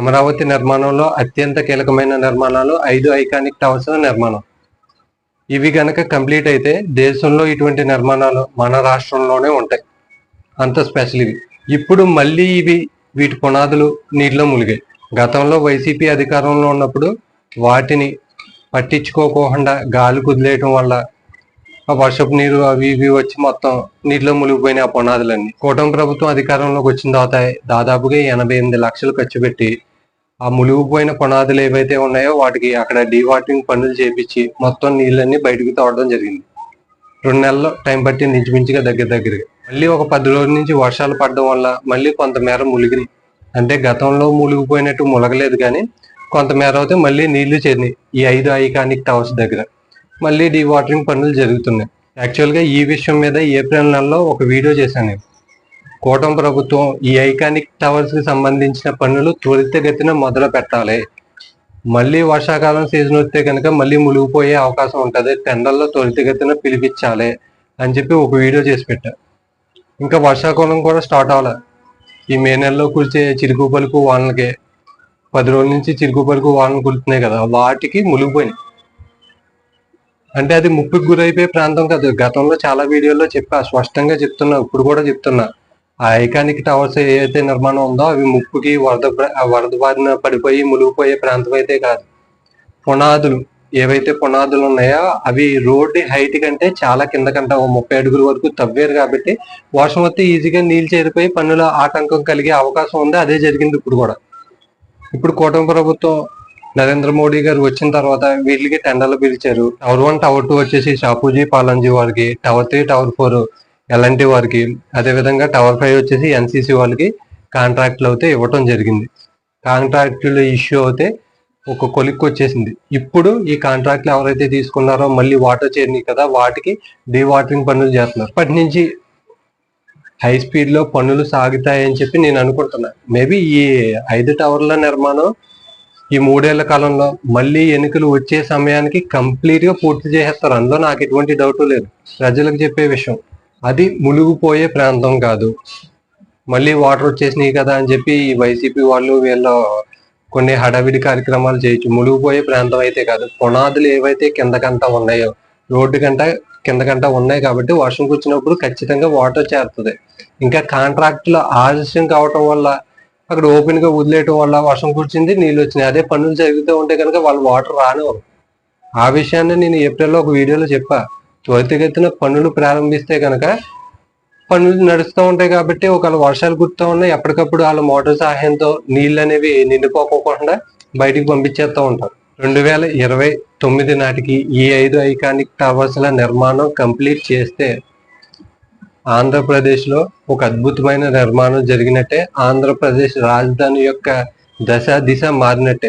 అమరావతి నిర్మాణంలో అత్యంత కీలకమైన నిర్మాణాలు ఐదు ఐకానిక్ టవర్స్ నిర్మాణం. ఇవి గనక కంప్లీట్ అయితే దేశంలో ఇటువంటి నిర్మాణాలు మన రాష్ట్రంలోనే ఉంటాయి. అంత స్పెషల్ ఇవి. ఇప్పుడు మళ్ళీ ఇవి వీటి పునాదులు నీటిలో ములిగాయి గతంలో వైసీపీ అధికారంలో ఉన్నప్పుడు వాటిని పట్టించుకోకుండా గాలి కుదిలేయటం వల్ల ఆ వర్షపు నీరు అవి ఇవి వచ్చి మొత్తం నీటిలో మునిగిపోయిన ఆ పునాదులన్నీ. కూటమి ప్రభుత్వం అధికారంలోకి వచ్చిన తర్వాత దాదాపుగా ఎనభై ఎనిమిది లక్షలు ఖర్చు పెట్టి ఆ ములిగిపోయిన పునాదులు ఏవైతే ఉన్నాయో వాటికి అక్కడ డీవాటరింగ్ పనులు చేపించి మొత్తం నీళ్ళన్నీ బయటకు తోడడం జరిగింది. రెండు నెలలు టైం పట్టి ఇంచుమించుగా దగ్గర దగ్గరగా. మళ్ళీ ఒక పది రోజుల నుంచి వర్షాలు పడడం వల్ల మళ్ళీ కొంతమేర ములిగినాయి అంటే గతంలో ములిగిపోయినట్టు ములగలేదు కానీ కొంతమేర అయితే మళ్ళీ నీళ్ళు చేరినాయి. ఈ ఐదు ఐకానిక్ టవర్స్ దగ్గర. మళ్ళీ డీవాటరింగ్ పనులు జరుగుతున్నాయి. యాక్చువల్గా ఈ విషయం మీద ఏప్రిల్ నెలలో ఒక వీడియో చేశాను నేను. కూటమి ప్రభుత్వం ఈ ఐకానిక్ టవర్స్కి సంబంధించిన పనులు త్వరితగతిన మొదలు పెట్టాలి. మళ్ళీ వర్షాకాలం సీజన్ వస్తే కనుక మళ్ళీ మునిగిపోయే అవకాశం ఉంటుంది. టెండర్లో త్వరితగతిన పిలిపించాలి అని చెప్పి ఒక వీడియో చేసి పెట్టా. ఇంకా వర్షాకాలం కూడా స్టార్ట్ అవ్వాలి. ఈ మే నెలలో కురిచే చిరుకు పలుకు వానలకి పది రోజుల నుంచి చిరుకు పలుకు వానలు కురుతున్నాయి కదా వాటికి మునిగిపోయినాయి. అంటే అది ముప్పుకి గురైపోయే ప్రాంతం కాదు. గతంలో చాలా వీడియోల్లో చెప్పా స్పష్టంగా చెప్తున్నా ఇప్పుడు కూడా చెప్తున్నా. ఆ ఐకానిక్ టవర్స్ ఏదైతే నిర్మాణం ఉందో అవి ముప్పుకి వరద వరద బారిన పడిపోయి మునిగిపోయే ప్రాంతం అయితే కాదు. పునాదులు ఏవైతే పునాదులు ఉన్నాయో అవి రోడ్డు హైట్ కంటే చాలా కింద కంట ముప్పై అడుగుల వరకు తవ్వారు కాబట్టి వర్షం వస్తే ఈజీగా నీళ్ళు చేరిపోయి పన్నుల ఆటంకం కలిగే అవకాశం ఉంది. అదే జరిగింది ఇప్పుడు కూడా. ఇప్పుడు కూటమి ప్రభుత్వం నరేంద్ర మోడీ గారు వచ్చిన తర్వాత వీళ్ళకి టెండర్లు పిలిచారు. టవర్ వన్ టవర్ టూ వచ్చేసి షాపూజీ పాలంజీ వారికి tower three tower four L and T వారికి అదే విధంగా టవర్ ఫైవ్ వచ్చేసి ఎన్సీసీ వాళ్ళకి కాంట్రాక్ట్లు అయితే ఇవ్వటం జరిగింది. కాంట్రాక్టులు ఇష్యూ అయితే ఒక కొలిక్కి వచ్చేసింది. ఇప్పుడు ఈ కాంట్రాక్ట్లు ఎవరైతే తీసుకున్నారో మళ్ళీ వాటర్ చేరినాయి కదా వాటికి డీవాటరింగ్ పనులు చేస్తున్నారు. ఇప్పటి నుంచి హై స్పీడ్లో పనులు సాగుతాయని చెప్పి నేను అనుకుంటున్నా. మేబీ ఈ ఐదు టవర్ల నిర్మాణం ఈ మూడేళ్ళ కాలంలో మళ్ళీ ఎన్నికలు వచ్చే సమయానికి కంప్లీట్గా పూర్తి చేసేస్తారు. అందులో నాకు ఎటువంటి డౌట్ లేదు. ప్రజలకు చెప్పే విషయం. అది మునిగిపోయే ప్రాంతం కాదు. మళ్ళీ వాటర్ వచ్చేసినాయి కదా అని చెప్పి వైసీపీ వాళ్ళు వీళ్ళు కొన్ని హడావిడి కార్యక్రమాలు చేయొచ్చు. మునిగిపోయే ప్రాంతం అయితే కాదు. పునాదులు ఏవైతే కిందకంతా ఉన్నాయో రోడ్డు కంట కిందకంట ఉన్నాయి కాబట్టి వర్షం కూర్చున్నప్పుడు ఖచ్చితంగా వాటర్ చేరుతుంది. ఇంకా కాంట్రాక్టులు ఆలస్యం కావటం వల్ల అక్కడ ఓపెన్గా వదిలేయటం వల్ల వర్షం కూర్చింది నీళ్ళు వచ్చినాయి. అదే పనులు జరుగుతూ ఉంటే కనుక వాళ్ళు వాటర్ రానివ్వరు. ఆ విషయాన్ని నేను ఏప్రిల్లో ఒక వీడియోలో చెప్పా. త్వరితగతిన పనులు ప్రారంభిస్తే కనుక పనులు నడుస్తూ ఉంటాయి కాబట్టి ఒకవేళ వర్షాలు గుర్తూ ఉన్నాయి ఎప్పటికప్పుడు వాళ్ళ మోటార్ సహాయంతో నీళ్ళు అనేవి నిండిపోకోకుండా బయటికి పంపించేస్తూ ఉంటారు. రెండు వేల ఇరవై తొమ్మిది నాటికి ఈ ఐదు ఐకానిక్ టవర్స్ల నిర్మాణం కంప్లీట్ చేస్తే ఆంధ్రప్రదేశ్లో ఒక అద్భుతమైన నిర్మాణం జరిగినట్టే ఆంధ్రప్రదేశ్ రాజధాని యొక్క దశ దిశ మారినట్టే.